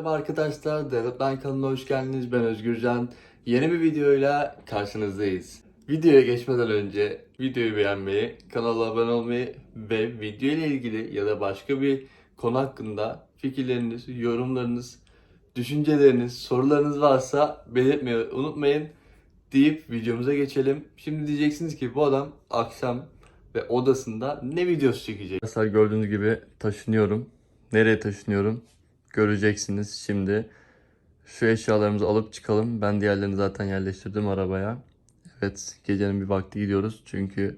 Merhaba arkadaşlar, Development kanalına hoş geldiniz. Ben Özgürcan. Yeni bir videoyla karşınızdayız. Videoya geçmeden önce videoyu beğenmeyi, kanala abone olmayı ve video ile ilgili ya da başka bir konu hakkında fikirleriniz, yorumlarınız, düşünceleriniz, sorularınız varsa belirtmeyi unutmayın deyip videomuza geçelim. Şimdi diyeceksiniz ki bu adam akşam ve odasında ne videosu çekecek? Arkadaşlar gördüğünüz gibi taşınıyorum. Nereye taşınıyorum? Göreceksiniz şimdi. Şu eşyalarımızı alıp çıkalım. Ben diğerlerini zaten yerleştirdim arabaya. Evet gecenin bir vakti gidiyoruz. Çünkü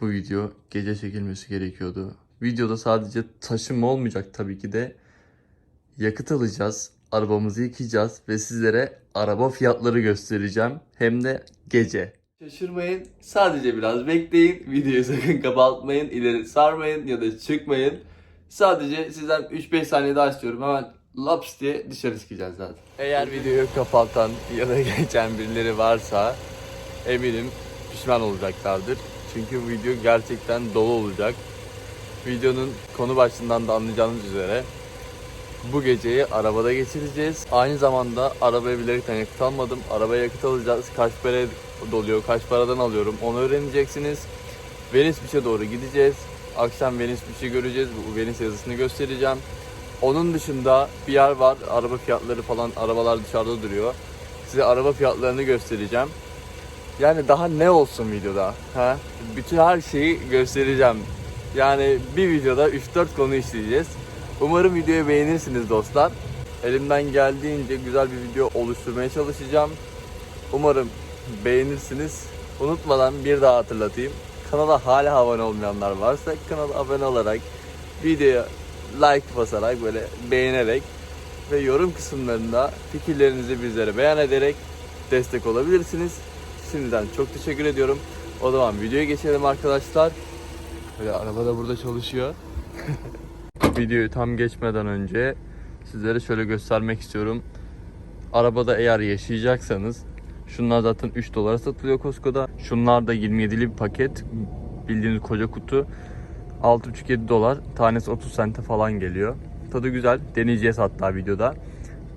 bu video gece çekilmesi gerekiyordu. Videoda sadece taşıma olmayacak tabii ki de. Yakıt alacağız. Arabamızı yıkayacağız ve sizlere araba fiyatları göstereceğim. Hem de gece. Şaşırmayın. Sadece biraz bekleyin. Videoyu sakın kapatmayın. ileri sarmayın ya da çıkmayın. Sadece sizden 3-5 saniye daha istiyorum. Hemen laps diye dışarı çıkacağız zaten. Eğer videoyu kapatan ya da geçen birileri varsa eminim pişman olacaklardır. Çünkü video gerçekten dolu olacak. Videonun konu başlığından da anlayacağınız üzere bu geceyi arabada geçireceğiz. Aynı zamanda arabaya bilerekten yakıt almadım. Arabaya yakıt alacağız. Kaç para doluyor, kaç paradan alıyorum onu öğreneceksiniz. Venice Beach'e doğru gideceğiz. Akşam Venice Beach'i göreceğiz. Bu Venice yazısını göstereceğim. Onun dışında bir yer var. Araba fiyatları falan, arabalar dışarıda duruyor. Size araba fiyatlarını göstereceğim. Yani daha ne olsun videoda? Ha? Bütün her şeyi göstereceğim. Yani bir videoda 3-4 konu işleyeceğiz. Umarım videoyu beğenirsiniz dostlar. Elimden geldiğince güzel bir video oluşturmaya çalışacağım. Umarım beğenirsiniz. Unutmadan bir daha hatırlatayım. Kanala hala abone olmayanlar varsa kanala abone olarak, videoya like basarak böyle beğenerek ve yorum kısımlarında fikirlerinizi bizlere beyan ederek destek olabilirsiniz. Şimdiden çok teşekkür ediyorum. O zaman videoya geçelim arkadaşlar. Böyle araba da burada çalışıyor. Videoyu tam geçmeden önce sizlere şöyle göstermek istiyorum. Arabada eğer yaşayacaksanız şunlar zaten 3 dolara satılıyor Costco'da. Şunlar da 27'li bir paket. Bildiğiniz koca kutu. 6,5-7 dolar. Tanesi 30 sente falan geliyor. Tadı güzel. Deneyeceğiz hatta videoda.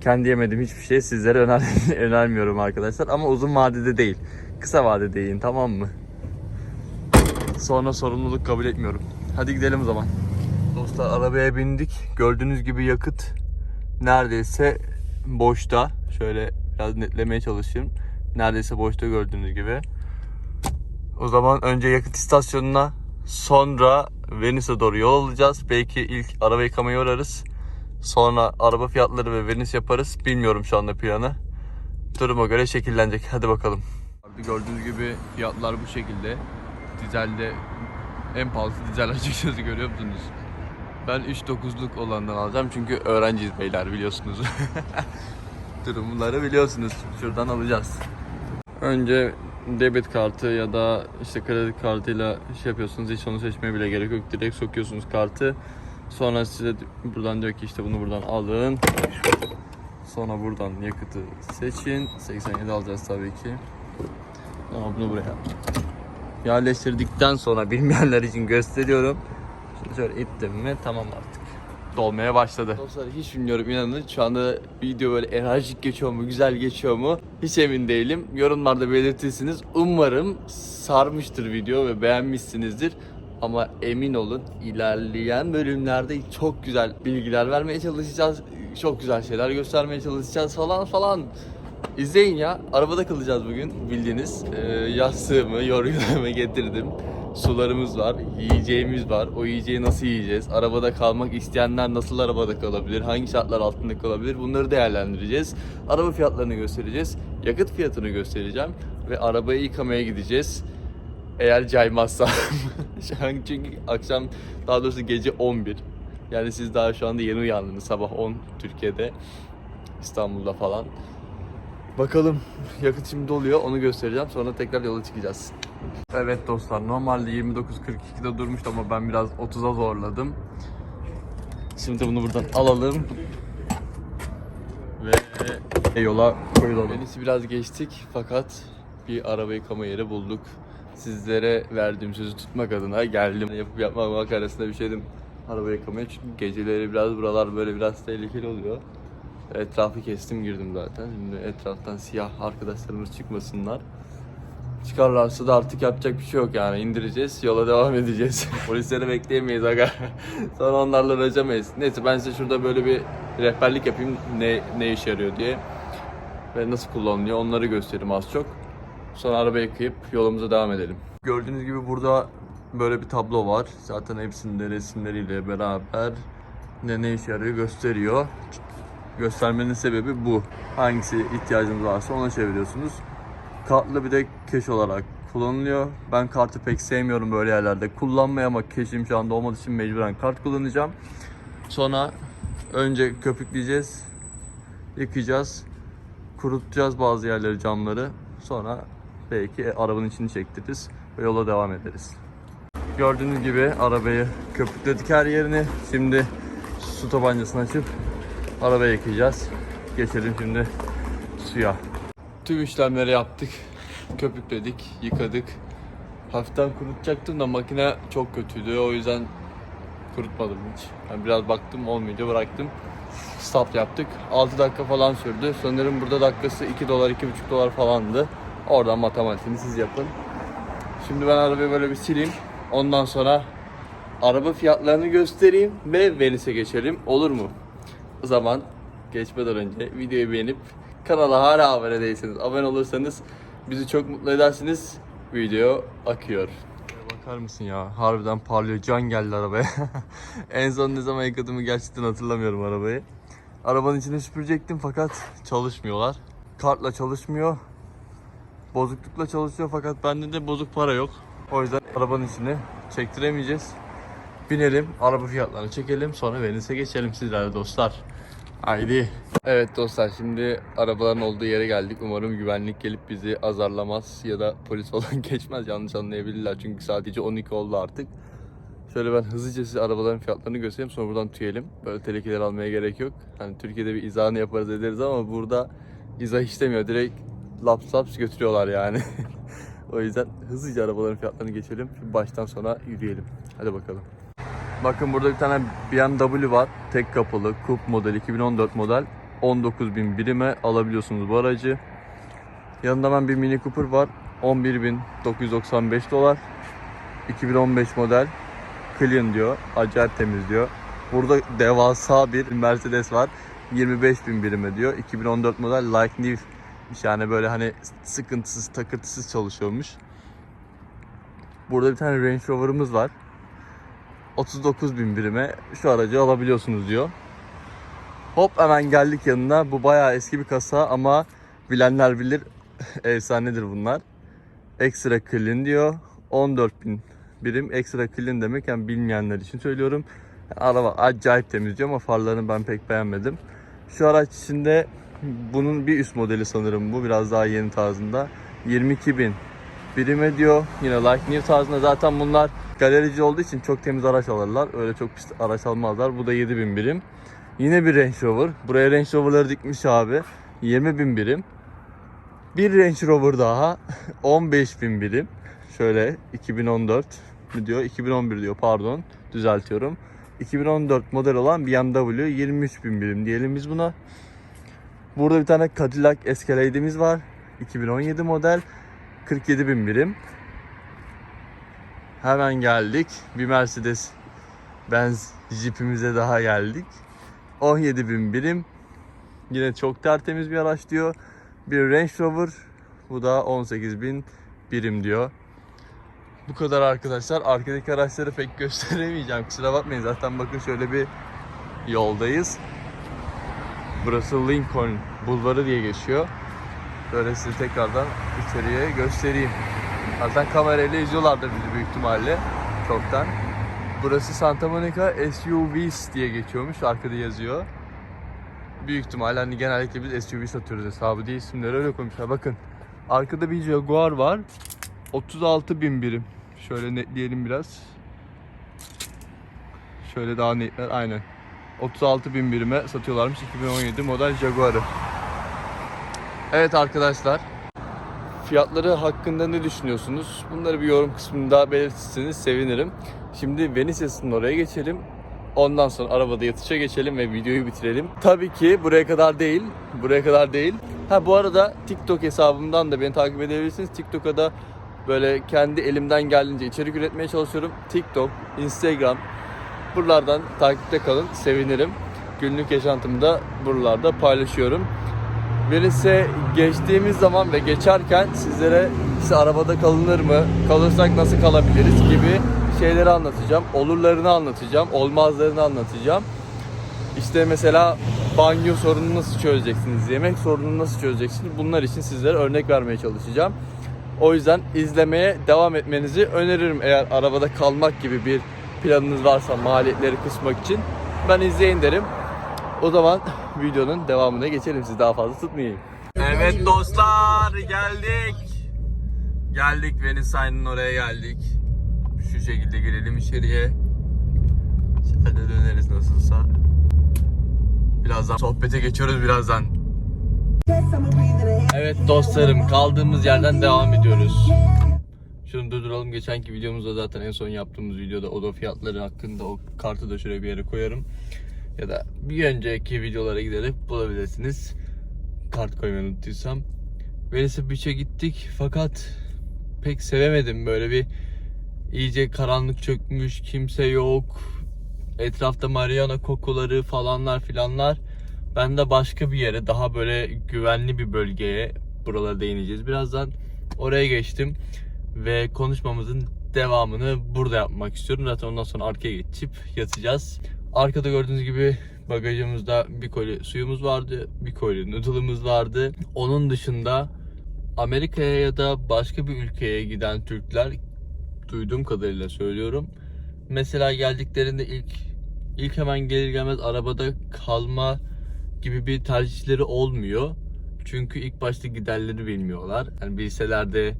Kendi yemediğim hiçbir şey sizlere öner önermiyorum arkadaşlar. Ama uzun vadede değil. Kısa vadede yiyin tamam mı? Sonra sorumluluk kabul etmiyorum. Hadi gidelim o zaman. Dostlar arabaya bindik. Gördüğünüz gibi yakıt neredeyse boşta. Şöyle biraz netlemeye çalışayım. Neredeyse boşta gördüğünüz gibi. O zaman önce yakıt istasyonuna sonra Venice'e doğru yol alacağız. Belki ilk araba yıkamaya uğrarız. Sonra araba fiyatları ve Venice yaparız. Bilmiyorum şu anda planı. Duruma göre şekillenecek. Hadi bakalım. Gördüğünüz gibi fiyatlar bu şekilde. Dizelde en pahalısı dizel açıkçası görüyor musunuz? Ben 3.9'luk olandan alacağım çünkü öğrenciyiz beyler biliyorsunuz. Durumları biliyorsunuz. Şuradan alacağız. Önce debit kartı ya da işte kredi kartıyla şey yapıyorsunuz. Hiç onu seçmeye bile gerek yok. Direkt sokuyorsunuz kartı. Sonra size buradan diyor ki işte bunu buradan alın. Sonra buradan yakıtı seçin. 87 alacağız tabii ki. Ama bunu buraya yerleştirdikten sonra bilmeyenler için gösteriyorum. Şimdi şöyle ittim mi tamam artık. Dolmaya başladı. Dostlar hiç bilmiyorum inanın. Şu anda video böyle enerjik geçiyor mu, güzel geçiyor mu? Hiç emin değilim. Yorumlarda belirtirsiniz. Umarım sarmıştır video ve beğenmişsinizdir. Ama emin olun ilerleyen bölümlerde çok güzel bilgiler vermeye çalışacağız. Çok güzel şeyler göstermeye çalışacağız falan falan. İzleyin ya. Arabada kalacağız bugün bildiğiniz. Ee, yastığımı, yorganımı getirdim. Sularımız var, yiyeceğimiz var. O yiyeceği nasıl yiyeceğiz? Arabada kalmak isteyenler nasıl arabada kalabilir? Hangi şartlar altında kalabilir? Bunları değerlendireceğiz. Araba fiyatlarını göstereceğiz. Yakıt fiyatını göstereceğim. Ve arabayı yıkamaya gideceğiz. Eğer caymazsam. şu an çünkü akşam daha doğrusu gece 11. Yani siz daha şu anda yeni uyandınız. Sabah 10 Türkiye'de. İstanbul'da falan. Bakalım yakıt şimdi doluyor onu göstereceğim sonra tekrar yola çıkacağız. Evet dostlar normalde 29.42'de durmuştu ama ben biraz 30'a zorladım. Şimdi bunu buradan alalım. Ve yola koyulalım. Venüs'ü biraz geçtik fakat bir araba yıkama yeri bulduk. Sizlere verdiğim sözü tutmak adına geldim. Yapıp yapmamak arasında bir şeydim araba yıkamaya çünkü geceleri biraz buralar böyle biraz tehlikeli oluyor. Etrafı kestim girdim zaten. Şimdi etraftan siyah arkadaşlarımız çıkmasınlar. Çıkarlarsa da artık yapacak bir şey yok yani indireceğiz yola devam edeceğiz. Polisleri bekleyemeyiz aga. Sonra onlarla uğraşamayız. Neyse ben size şurada böyle bir rehberlik yapayım ne, ne işe yarıyor diye. Ve nasıl kullanılıyor onları göstereyim az çok. Sonra arabayı yıkayıp yolumuza devam edelim. Gördüğünüz gibi burada böyle bir tablo var. Zaten hepsinde resimleriyle beraber ne ne işe yarıyor gösteriyor. Göstermenin sebebi bu. Hangisi ihtiyacınız varsa ona çeviriyorsunuz. Kartlı bir de keş olarak kullanılıyor. Ben kartı pek sevmiyorum böyle yerlerde kullanmayı ama keşim şu anda olmadığı için mecburen kart kullanacağım. Sonra önce köpükleyeceğiz, yıkayacağız, kurutacağız bazı yerleri camları. Sonra belki arabanın içini çektiririz ve yola devam ederiz. Gördüğünüz gibi arabayı köpükledik her yerini. Şimdi su tabancasını açıp arabayı yıkayacağız. Geçelim şimdi suya. Tüm işlemleri yaptık. Köpükledik, yıkadık. Hafiften kurutacaktım da makine çok kötüydü. O yüzden kurutmadım hiç. Yani biraz baktım olmayınca bıraktım. Stop yaptık. 6 dakika falan sürdü. Sanırım burada dakikası 2 dolar, 2,5 dolar falandı. Oradan matematiğini siz yapın. Şimdi ben arabayı böyle bir sileyim. Ondan sonra araba fiyatlarını göstereyim ve Venice'e geçelim. Olur mu? O zaman geçmeden önce videoyu beğenip kanala hala abone değilseniz abone olursanız bizi çok mutlu edersiniz. Video akıyor. Bakar mısın ya? Harbiden parlıyor. Can geldi arabaya. en son ne zaman yıkadığımı gerçekten hatırlamıyorum arabayı. Arabanın içine süpürecektim fakat çalışmıyorlar. Kartla çalışmıyor. Bozuklukla çalışıyor fakat bende de bozuk para yok. O yüzden arabanın içine çektiremeyeceğiz. Binelim, araba fiyatlarını çekelim, sonra Venice'e geçelim sizlerle dostlar. Haydi. Evet dostlar şimdi arabaların olduğu yere geldik. Umarım güvenlik gelip bizi azarlamaz ya da polis falan geçmez. Yanlış anlayabilirler çünkü sadece 12 oldu artık. Şöyle ben hızlıca size arabaların fiyatlarını göstereyim sonra buradan tüyelim. Böyle telekiler almaya gerek yok. Hani Türkiye'de bir izahını yaparız ederiz ama burada izah işlemiyor. Direkt laps laps götürüyorlar yani. o yüzden hızlıca arabaların fiyatlarını geçelim. Baştan sona yürüyelim. Hadi bakalım. Bakın burada bir tane BMW var. Tek kapılı, Coupe model, 2014 model. 19.000 birime alabiliyorsunuz bu aracı. Yanında ben bir Mini Cooper var. 11.995 dolar. 2015 model. Clean diyor. Acayip temiz diyor. Burada devasa bir Mercedes var. 25.000 birime diyor. 2014 model like new. Yani böyle hani sıkıntısız, takırtısız çalışıyormuş. Burada bir tane Range Rover'ımız var. 39 bin birime şu aracı alabiliyorsunuz diyor. Hop hemen geldik yanına. Bu bayağı eski bir kasa ama bilenler bilir efsanedir bunlar. Extra clean diyor. 14 bin birim. Extra clean demek yani bilmeyenler için söylüyorum. Araba acayip temiz diyor ama farlarını ben pek beğenmedim. Şu araç içinde bunun bir üst modeli sanırım bu. Biraz daha yeni tarzında. 22 bin birime diyor. Yine like new tarzında zaten bunlar galerici olduğu için çok temiz araç alırlar. Öyle çok pis araç almazlar. Bu da 7000 birim. Yine bir Range Rover. Buraya Range Rover'ları dikmiş abi. 20.000 birim. Bir Range Rover daha. 15.000 birim. Şöyle 2014 mi diyor? 2011 diyor pardon. Düzeltiyorum. 2014 model olan BMW 23.000 birim diyelim biz buna. Burada bir tane Cadillac Escalade'imiz var. 2017 model. 47.000 birim. Hemen geldik. Bir Mercedes Benz Jeep'imize daha geldik. 17.000 birim. Yine çok tertemiz bir araç diyor. Bir Range Rover. Bu da 18.000 birim diyor. Bu kadar arkadaşlar. Arkadaki araçları pek gösteremeyeceğim. Kusura bakmayın. Zaten bakın şöyle bir yoldayız. Burası Lincoln Bulvarı diye geçiyor. Böyle size tekrardan içeriye göstereyim. Zaten kamerayla izliyorlardır bizi büyük ihtimalle çoktan. Burası Santa Monica SUVs diye geçiyormuş. Arkada yazıyor. Büyük ihtimalle hani genellikle biz SUV satıyoruz hesabı diye isimleri öyle koymuşlar. Bakın arkada bir Jaguar var. 36 bin birim. Şöyle netleyelim biraz. Şöyle daha netler aynen. 36 bin birime satıyorlarmış 2017 model Jaguar'ı. Evet arkadaşlar. Fiyatları hakkında ne düşünüyorsunuz? Bunları bir yorum kısmında belirtirseniz sevinirim. Şimdi Venice'sin oraya geçelim. Ondan sonra arabada yatışa geçelim ve videoyu bitirelim. Tabii ki buraya kadar değil. Buraya kadar değil. Ha bu arada TikTok hesabımdan da beni takip edebilirsiniz. TikTok'a da böyle kendi elimden geldiğince içerik üretmeye çalışıyorum. TikTok, Instagram buralardan takipte kalın. Sevinirim. Günlük yaşantımı da buralarda paylaşıyorum. Birisi geçtiğimiz zaman ve geçerken sizlere işte arabada kalınır mı, kalırsak nasıl kalabiliriz gibi şeyleri anlatacağım. Olurlarını anlatacağım, olmazlarını anlatacağım. İşte mesela banyo sorununu nasıl çözeceksiniz, yemek sorununu nasıl çözeceksiniz bunlar için sizlere örnek vermeye çalışacağım. O yüzden izlemeye devam etmenizi öneririm eğer arabada kalmak gibi bir planınız varsa maliyetleri kısmak için. Ben izleyin derim. O zaman videonun devamına geçelim sizi daha fazla tutmayayım. Evet dostlar geldik. Geldik Venice'nin oraya geldik. Şu şekilde girelim içeriye. İçeride döneriz nasılsa. Birazdan sohbete geçiyoruz birazdan. Evet dostlarım kaldığımız yerden devam ediyoruz. Şunu durduralım. Geçenki videomuzda zaten en son yaptığımız videoda oda fiyatları hakkında o kartı da şuraya bir yere koyarım. Ya da bir önceki videolara giderek bulabilirsiniz. Kart koymayı unuttuysam. Venice Beach'e gittik fakat pek sevemedim. Böyle bir iyice karanlık çökmüş, kimse yok. Etrafta Mariana kokuları falanlar filanlar. Ben de başka bir yere, daha böyle güvenli bir bölgeye buralara değineceğiz. Birazdan oraya geçtim ve konuşmamızın devamını burada yapmak istiyorum. Zaten ondan sonra arkaya geçip yatacağız. Arkada gördüğünüz gibi bagajımızda bir koli suyumuz vardı, bir koli noodle'ımız vardı. Onun dışında Amerika'ya ya da başka bir ülkeye giden Türkler duyduğum kadarıyla söylüyorum. Mesela geldiklerinde ilk ilk hemen gelir gelmez arabada kalma gibi bir tercihleri olmuyor. Çünkü ilk başta giderleri bilmiyorlar. Yani bilseler de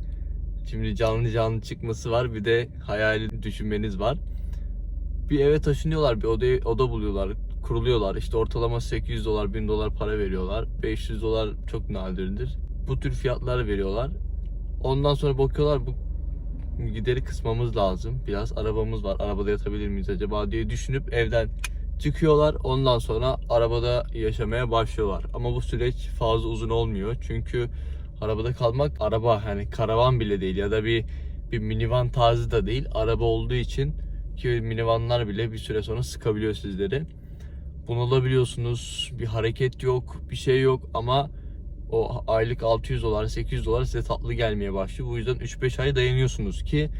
şimdi canlı canlı çıkması var bir de hayali düşünmeniz var. Bir eve taşınıyorlar, bir odayı, oda buluyorlar, kuruluyorlar. İşte ortalama 800 dolar, 1000 dolar para veriyorlar. 500 dolar çok nadirdir. Bu tür fiyatlar veriyorlar. Ondan sonra bakıyorlar bu gideri kısmamız lazım. Biraz arabamız var. Arabada yatabilir miyiz acaba diye düşünüp evden çıkıyorlar. Ondan sonra arabada yaşamaya başlıyorlar. Ama bu süreç fazla uzun olmuyor. Çünkü arabada kalmak araba hani karavan bile değil ya da bir bir minivan tarzı da değil. Araba olduğu için ki minivanlar bile bir süre sonra sıkabiliyor sizleri. Bunalabiliyorsunuz. Bir hareket yok, bir şey yok ama o aylık 600 dolar, 800 dolar size tatlı gelmeye başlıyor. Bu yüzden 3-5 ay dayanıyorsunuz ki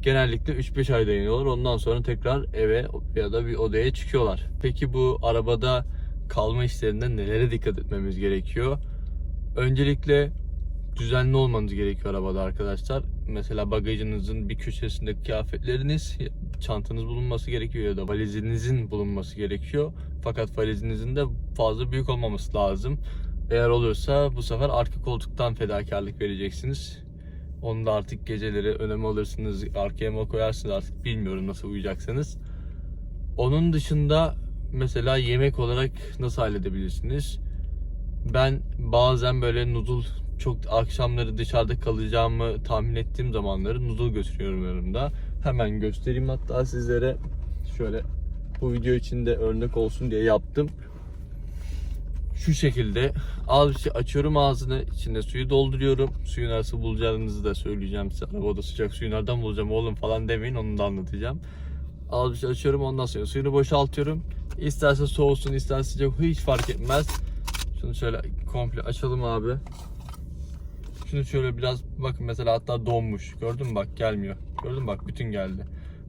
genellikle 3-5 ay dayanıyorlar. Ondan sonra tekrar eve ya da bir odaya çıkıyorlar. Peki bu arabada kalma işlerinde nelere dikkat etmemiz gerekiyor? Öncelikle düzenli olmanız gerekiyor arabada arkadaşlar. Mesela bagajınızın bir köşesinde kıyafetleriniz, çantanız bulunması gerekiyor ya da valizinizin bulunması gerekiyor. Fakat valizinizin de fazla büyük olmaması lazım. Eğer olursa bu sefer arka koltuktan fedakarlık vereceksiniz. Onu da artık geceleri öneme alırsınız, arkaya mı koyarsınız artık bilmiyorum nasıl uyuyacaksınız. Onun dışında mesela yemek olarak nasıl halledebilirsiniz? Ben bazen böyle noodle çok akşamları dışarıda kalacağımı tahmin ettiğim zamanları noodle götürüyorum yanımda. Hemen göstereyim hatta sizlere şöyle bu video için de örnek olsun diye yaptım. Şu şekilde al şey açıyorum ağzını içinde suyu dolduruyorum. Suyu nasıl bulacağınızı da söyleyeceğim size. Arabada sıcak suyu nereden bulacağım oğlum falan demeyin onu da anlatacağım. Al bir şey açıyorum ondan sonra suyunu boşaltıyorum. İsterse soğusun isterse sıcak hiç fark etmez. Şunu şöyle komple açalım abi. Şunu şöyle biraz bakın mesela hatta donmuş. Gördün mü bak gelmiyor. Gördün mü bak bütün geldi.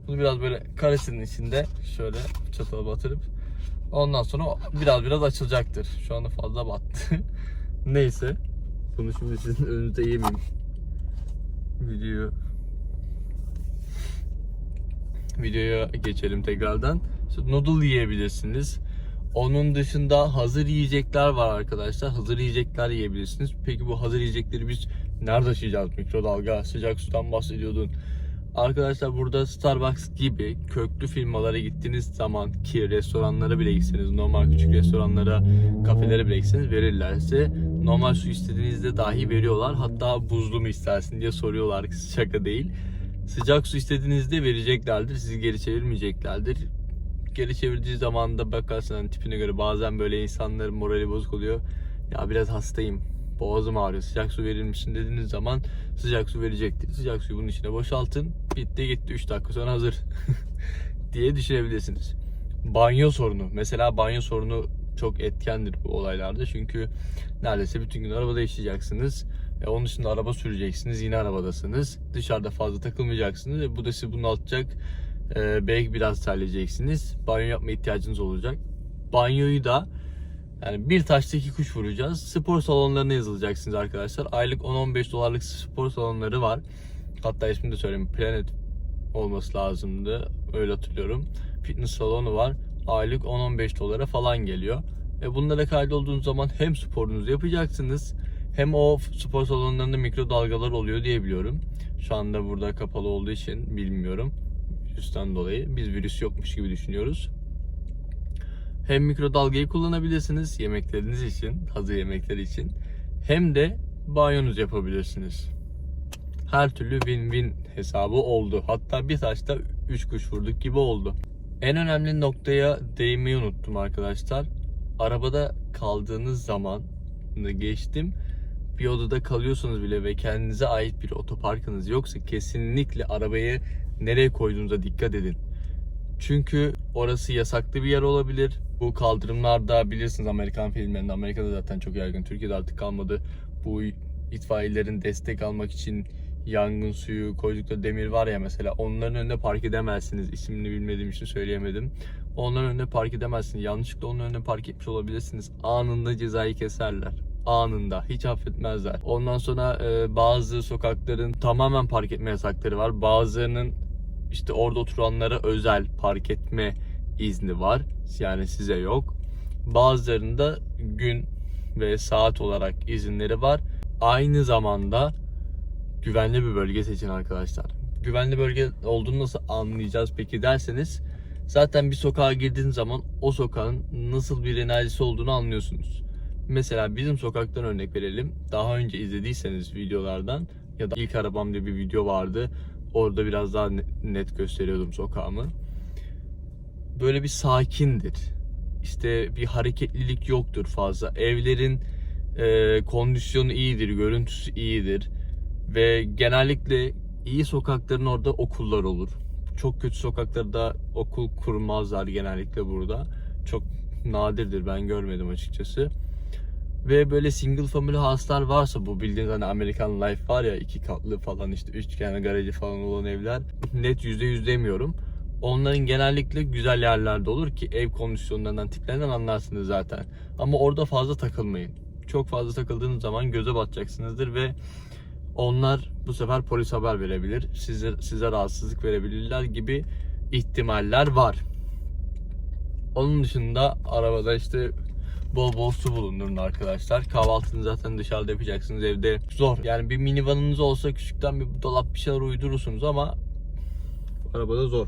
Bunu biraz böyle karesinin içinde şöyle çatala batırıp ondan sonra biraz biraz açılacaktır. Şu anda fazla battı. Neyse. Bunu şimdi sizin önünüze yemeyeyim. Videoyu videoya geçelim tekrardan. İşte noodle yiyebilirsiniz. Onun dışında hazır yiyecekler var arkadaşlar. Hazır yiyecekler yiyebilirsiniz. Peki bu hazır yiyecekleri biz nerede taşıyacağız? Mikrodalga, sıcak sudan bahsediyordun. Arkadaşlar burada Starbucks gibi köklü firmalara gittiğiniz zaman ki restoranlara bile gitseniz, normal küçük restoranlara, kafelere bile gitseniz verirlerse normal su istediğinizde dahi veriyorlar. Hatta buzlu mu istersin diye soruyorlar. Şaka değil. Sıcak su istediğinizde vereceklerdir. Sizi geri çevirmeyeceklerdir geri çevirdiği zaman da bakarsın hani tipine göre bazen böyle insanların morali bozuk oluyor. Ya biraz hastayım. Boğazım ağrıyor. Sıcak su verir misin dediğiniz zaman sıcak su verecektir. Sıcak suyu bunun içine boşaltın. Bitti gitti 3 dakika sonra hazır. diye düşünebilirsiniz. Banyo sorunu. Mesela banyo sorunu çok etkendir bu olaylarda. Çünkü neredeyse bütün gün arabada yaşayacaksınız. E, onun dışında araba süreceksiniz. Yine arabadasınız. Dışarıda fazla takılmayacaksınız. E, bu da sizi bunaltacak. E, belki biraz terleyeceksiniz. Banyo yapma ihtiyacınız olacak. Banyoyu da yani bir taşla iki kuş vuracağız. Spor salonlarına yazılacaksınız arkadaşlar. Aylık 10-15 dolarlık spor salonları var. Hatta ismini de söyleyeyim. Planet olması lazımdı. Öyle hatırlıyorum. Fitness salonu var. Aylık 10-15 dolara falan geliyor. E bunlara kaydolduğunuz zaman hem sporunuzu yapacaksınız hem o spor salonlarında mikrodalgalar oluyor diye biliyorum. Şu anda burada kapalı olduğu için bilmiyorum. Virüsten dolayı biz virüs yokmuş gibi düşünüyoruz. Hem mikrodalgayı kullanabilirsiniz yemekleriniz için, hazır yemekler için. Hem de banyonuz yapabilirsiniz. Her türlü win-win hesabı oldu. Hatta bir taşta 3 kuş vurduk gibi oldu. En önemli noktaya değinmeyi unuttum arkadaşlar. Arabada kaldığınız zaman geçtim. Bir odada kalıyorsanız bile ve kendinize ait bir otoparkınız yoksa kesinlikle arabayı nereye koyduğunuza dikkat edin. Çünkü orası yasaklı bir yer olabilir. Bu kaldırımlarda bilirsiniz Amerikan filmlerinde, Amerika'da zaten çok yaygın, Türkiye'de artık kalmadı. Bu itfaiyelerin destek almak için yangın suyu koydukları demir var ya mesela onların önünde park edemezsiniz. İsmini bilmediğim için söyleyemedim. Onların önünde park edemezsiniz. Yanlışlıkla onun önünde park etmiş olabilirsiniz. Anında cezayı keserler. Anında. Hiç affetmezler. Ondan sonra e, bazı sokakların tamamen park etme yasakları var. Bazılarının işte orada oturanlara özel park etme izni var. Yani size yok. Bazılarında gün ve saat olarak izinleri var. Aynı zamanda güvenli bir bölge seçin arkadaşlar. Güvenli bölge olduğunu nasıl anlayacağız peki derseniz zaten bir sokağa girdiğiniz zaman o sokağın nasıl bir enerjisi olduğunu anlıyorsunuz. Mesela bizim sokaktan örnek verelim. Daha önce izlediyseniz videolardan ya da ilk arabam diye bir video vardı. Orada biraz daha net gösteriyordum sokağımı. Böyle bir sakindir. İşte bir hareketlilik yoktur fazla. Evlerin e, kondisyonu iyidir, görüntüsü iyidir. Ve genellikle iyi sokakların orada okullar olur. Çok kötü sokaklarda okul kurmazlar genellikle burada. Çok nadirdir ben görmedim açıkçası. Ve böyle single family house'lar varsa bu bildiğiniz hani American Life var ya iki katlı falan işte üçgen garajı falan olan evler. Net %100 demiyorum. Onların genellikle güzel yerlerde olur ki ev kondisyonlarından tiplerinden anlarsınız zaten. Ama orada fazla takılmayın. Çok fazla takıldığınız zaman göze batacaksınızdır ve onlar bu sefer polis haber verebilir. Size, size rahatsızlık verebilirler gibi ihtimaller var. Onun dışında arabada işte bol bol su bulundurun arkadaşlar. Kahvaltını zaten dışarıda yapacaksınız evde zor. Yani bir minivanınız olsa küçükten bir dolap bir şeyler uydurursunuz ama arabada zor.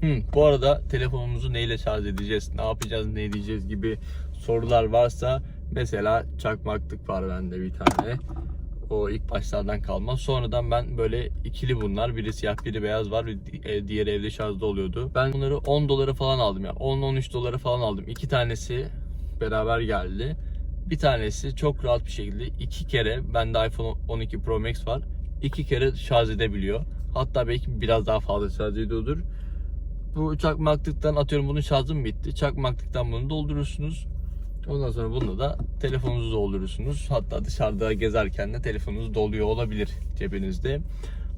Hı, bu arada telefonumuzu neyle şarj edeceğiz, ne yapacağız, ne edeceğiz gibi sorular varsa mesela çakmaklık var bende bir tane. O ilk başlardan kalma. Sonradan ben böyle ikili bunlar. Biri siyah biri beyaz var. e, Diğeri evde şarjda oluyordu. Ben bunları 10 dolara falan aldım ya. Yani. 10-13 dolara falan aldım. İki tanesi beraber geldi. Bir tanesi çok rahat bir şekilde iki kere bende iPhone 12 Pro Max var. iki kere şarj edebiliyor. Hatta belki biraz daha fazla şarj ediyordur. Bu çakmaklıktan atıyorum bunun şarjım bitti. Çakmaklıktan bunu doldurursunuz. Ondan sonra bunu da telefonunuzu doldurursunuz. Hatta dışarıda gezerken de telefonunuz doluyor olabilir cebinizde.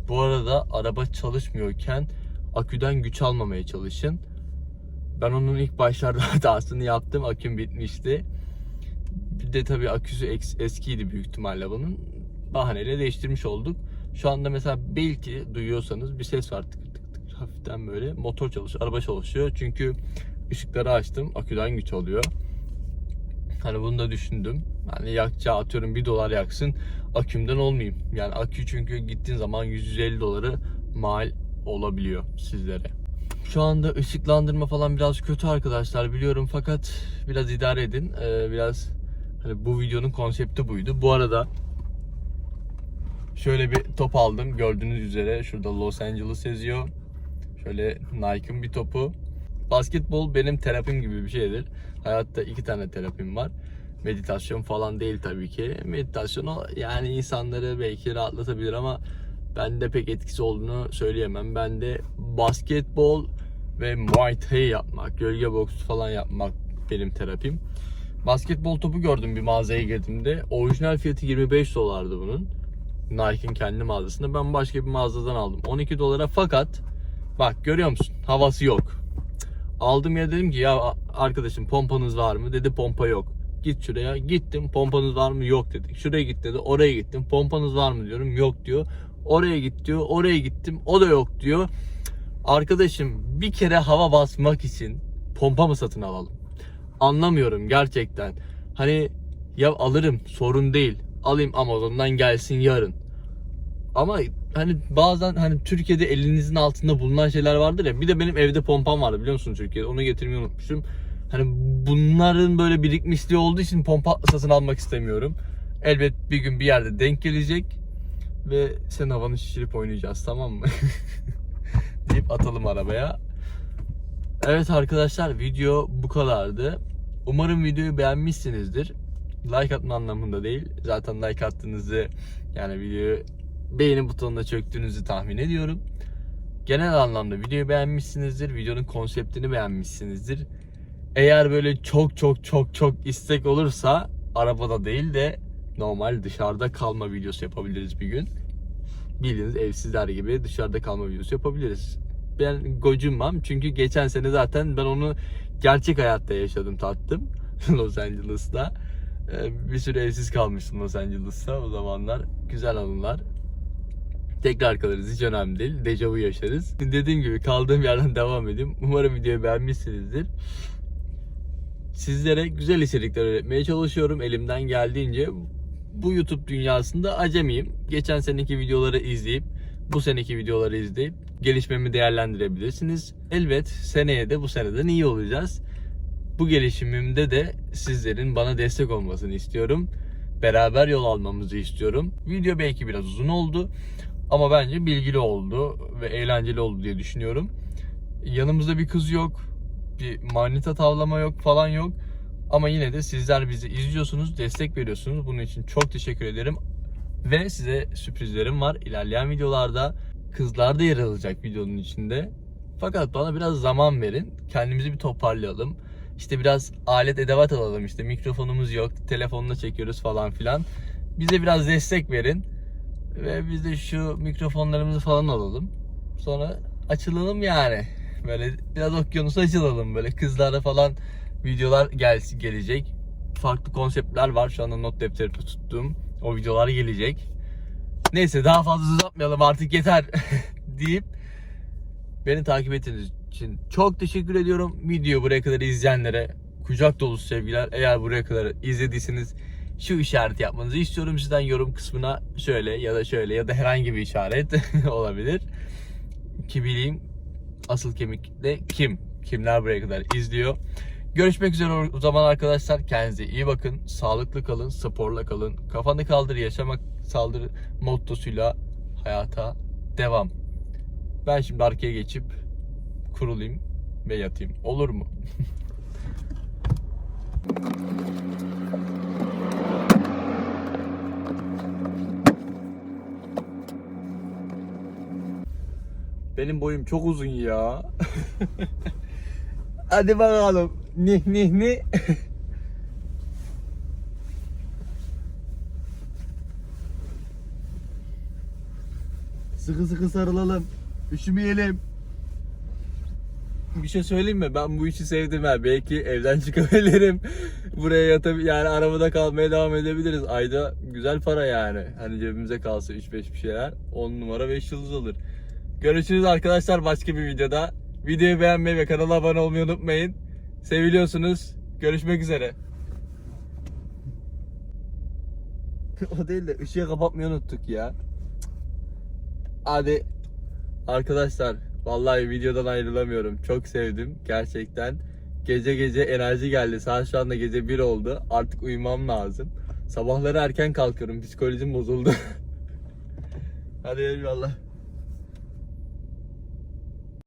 Bu arada araba çalışmıyorken aküden güç almamaya çalışın. Ben onun ilk başlarda hatasını yaptım. Aküm bitmişti. Bir de tabii aküsü eskiydi büyük ihtimalle bunun. Bahaneyle değiştirmiş olduk. Şu anda mesela belki duyuyorsanız bir ses var tık tık tık hafiften böyle motor çalışıyor, araba çalışıyor. Çünkü ışıkları açtım. Aküden güç alıyor. Hani bunu da düşündüm. Hani yakacağı atıyorum 1 dolar yaksın akümden olmayayım. Yani akü çünkü gittiğin zaman 150 doları mal olabiliyor sizlere. Şu anda ışıklandırma falan biraz kötü arkadaşlar biliyorum fakat biraz idare edin. Ee, biraz hani bu videonun konsepti buydu. Bu arada şöyle bir top aldım. Gördüğünüz üzere şurada Los Angeles yazıyor. Şöyle Nike'ın bir topu. Basketbol benim terapim gibi bir şeydir. Hayatta iki tane terapim var. Meditasyon falan değil tabii ki. Meditasyon o yani insanları belki rahatlatabilir ama bende pek etkisi olduğunu söyleyemem. Ben de basketbol ve Muay Thai yapmak, gölge boksu falan yapmak benim terapim. Basketbol topu gördüm bir mağazaya girdiğimde. Orijinal fiyatı 25 dolardı bunun. Nike'ın kendi mağazasında. Ben başka bir mağazadan aldım. 12 dolara fakat bak görüyor musun? Havası yok. Aldım ya dedim ki ya arkadaşım pompanız var mı? Dedi pompa yok. Git şuraya. Gittim. Pompanız var mı? Yok dedi. Şuraya git dedi. Oraya gittim. Pompanız var mı diyorum. Yok diyor. Oraya git diyor. Oraya gittim. O da yok diyor. Arkadaşım bir kere hava basmak için pompa mı satın alalım? Anlamıyorum gerçekten. Hani ya alırım sorun değil. Alayım Amazon'dan gelsin yarın. Ama hani bazen hani Türkiye'de elinizin altında bulunan şeyler vardır ya. Bir de benim evde pompam vardı biliyor musun Türkiye'de? Onu getirmeyi unutmuşum. Hani bunların böyle birikmişliği olduğu için pompa satın almak istemiyorum. Elbet bir gün bir yerde denk gelecek ve sen havanı şişirip oynayacağız tamam mı? deyip atalım arabaya. Evet arkadaşlar video bu kadardı. Umarım videoyu beğenmişsinizdir. Like atma anlamında değil. Zaten like attığınızı yani videoyu beğeni butonuna çöktüğünüzü tahmin ediyorum. Genel anlamda videoyu beğenmişsinizdir. Videonun konseptini beğenmişsinizdir. Eğer böyle çok çok çok çok istek olursa arabada değil de normal dışarıda kalma videosu yapabiliriz bir gün. Bildiğiniz evsizler gibi dışarıda kalma videosu yapabiliriz. Ben gocunmam çünkü geçen sene zaten ben onu gerçek hayatta yaşadım tattım Los Angeles'ta. Ee, Bir süre evsiz kalmıştım Los Angeles'ta o zamanlar. Güzel anılar. Tekrar kalırız hiç önemli değil. Dejavu yaşarız. Dediğim gibi kaldığım yerden devam edeyim. Umarım videoyu beğenmişsinizdir. Sizlere güzel içerikler üretmeye çalışıyorum elimden geldiğince. Bu YouTube dünyasında acemiyim. Geçen seneki videoları izleyip bu seneki videoları izleyip gelişmemi değerlendirebilirsiniz. Elbet seneye de bu seneden iyi olacağız. Bu gelişimimde de sizlerin bana destek olmasını istiyorum. Beraber yol almamızı istiyorum. Video belki biraz uzun oldu ama bence bilgili oldu ve eğlenceli oldu diye düşünüyorum. Yanımızda bir kız yok, bir manita tavlama yok falan yok. Ama yine de sizler bizi izliyorsunuz, destek veriyorsunuz. Bunun için çok teşekkür ederim. Ve size sürprizlerim var. İlerleyen videolarda kızlar da yer alacak videonun içinde. Fakat bana biraz zaman verin. Kendimizi bir toparlayalım. İşte biraz alet edevat alalım işte. Mikrofonumuz yok. Telefonla çekiyoruz falan filan. Bize biraz destek verin. Ve biz de şu mikrofonlarımızı falan alalım. Sonra açılalım yani. Böyle biraz okyanusa açılalım. Böyle kızlarla falan videolar gel gelecek. Farklı konseptler var. Şu anda not defteri tuttum. O videolar gelecek. Neyse daha fazla uzatmayalım artık yeter deyip beni takip ettiğiniz için çok teşekkür ediyorum. Video buraya kadar izleyenlere kucak dolusu sevgiler. Eğer buraya kadar izlediyseniz şu işareti yapmanızı istiyorum sizden yorum kısmına şöyle ya da şöyle ya da herhangi bir işaret olabilir. Ki bileyim asıl kemik de kim? Kimler buraya kadar izliyor? Görüşmek üzere o zaman arkadaşlar. Kendinize iyi bakın. Sağlıklı kalın, sporla kalın. Kafanı kaldır, yaşamak saldır mottosuyla hayata devam. Ben şimdi arkaya geçip kurulayım ve yatayım. Olur mu? Benim boyum çok uzun ya. Hadi bakalım. Nih nih nih. sıkı sıkı sarılalım. Üşümeyelim. Bir şey söyleyeyim mi? Ben bu işi sevdim ha. Belki evden çıkabilirim. Buraya yatab yani arabada kalmaya devam edebiliriz. Ayda güzel para yani. Hani cebimize kalsa 3-5 bir şeyler. 10 numara 5 yıldız olur. Görüşürüz arkadaşlar başka bir videoda. Videoyu beğenmeyi ve kanala abone olmayı unutmayın. Seviliyorsunuz. Görüşmek üzere. o değil de ışığı kapatmayı unuttuk ya. Hadi arkadaşlar vallahi videodan ayrılamıyorum. Çok sevdim gerçekten. Gece gece enerji geldi. Saat şu anda gece 1 oldu. Artık uyumam lazım. Sabahları erken kalkıyorum. Psikolojim bozuldu. Hadi eyvallah.